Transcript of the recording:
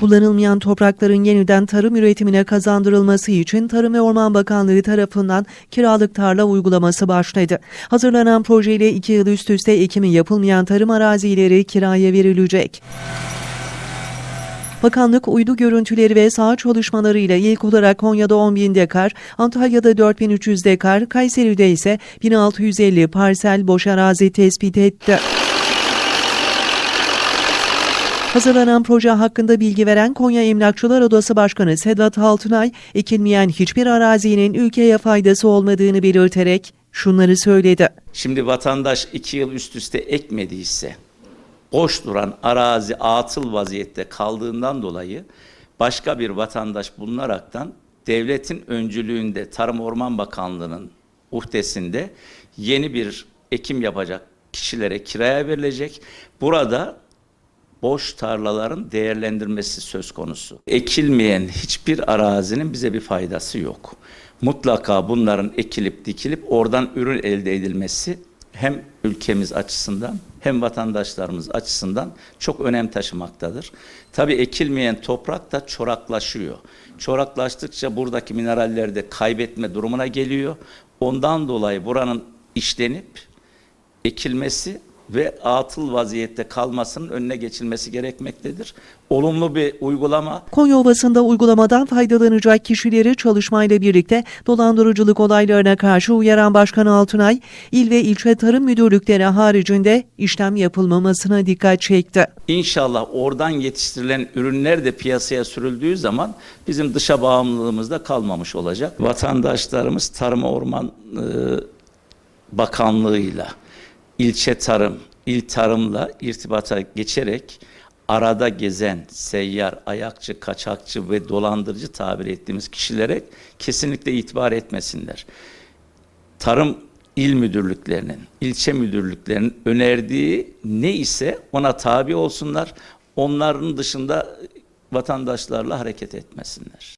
Kullanılmayan toprakların yeniden tarım üretimine kazandırılması için Tarım ve Orman Bakanlığı tarafından kiralık tarla uygulaması başladı. Hazırlanan projeyle iki yıl üst üste ekimi yapılmayan tarım arazileri kiraya verilecek. Bakanlık uydu görüntüleri ve saha çalışmalarıyla ilk olarak Konya'da 10 bin dekar, Antalya'da 4300 dekar, Kayseri'de ise 1650 parsel boş arazi tespit etti. Hazırlanan proje hakkında bilgi veren Konya Emlakçılar Odası Başkanı Sedat Altunay, ekilmeyen hiçbir arazinin ülkeye faydası olmadığını belirterek şunları söyledi. Şimdi vatandaş iki yıl üst üste ekmediyse boş duran arazi atıl vaziyette kaldığından dolayı başka bir vatandaş bulunaraktan devletin öncülüğünde Tarım Orman Bakanlığı'nın uhdesinde yeni bir ekim yapacak kişilere kiraya verilecek. Burada boş tarlaların değerlendirmesi söz konusu. Ekilmeyen hiçbir arazinin bize bir faydası yok. Mutlaka bunların ekilip dikilip oradan ürün elde edilmesi hem ülkemiz açısından hem vatandaşlarımız açısından çok önem taşımaktadır. Tabii ekilmeyen toprak da çoraklaşıyor. Çoraklaştıkça buradaki mineraller de kaybetme durumuna geliyor. Ondan dolayı buranın işlenip ekilmesi ve atıl vaziyette kalmasının önüne geçilmesi gerekmektedir. Olumlu bir uygulama. Konya Ovası'nda uygulamadan faydalanacak kişileri çalışmayla birlikte dolandırıcılık olaylarına karşı uyaran Başkan Altunay, il ve ilçe tarım müdürlükleri haricinde işlem yapılmamasına dikkat çekti. İnşallah oradan yetiştirilen ürünler de piyasaya sürüldüğü zaman bizim dışa bağımlılığımız da kalmamış olacak. Vatandaşlarımız Tarım Orman e, Bakanlığı'yla, ilçe tarım, il tarımla irtibata geçerek arada gezen seyyar, ayakçı, kaçakçı ve dolandırıcı tabir ettiğimiz kişilere kesinlikle itibar etmesinler. Tarım il müdürlüklerinin, ilçe müdürlüklerinin önerdiği ne ise ona tabi olsunlar. Onların dışında vatandaşlarla hareket etmesinler.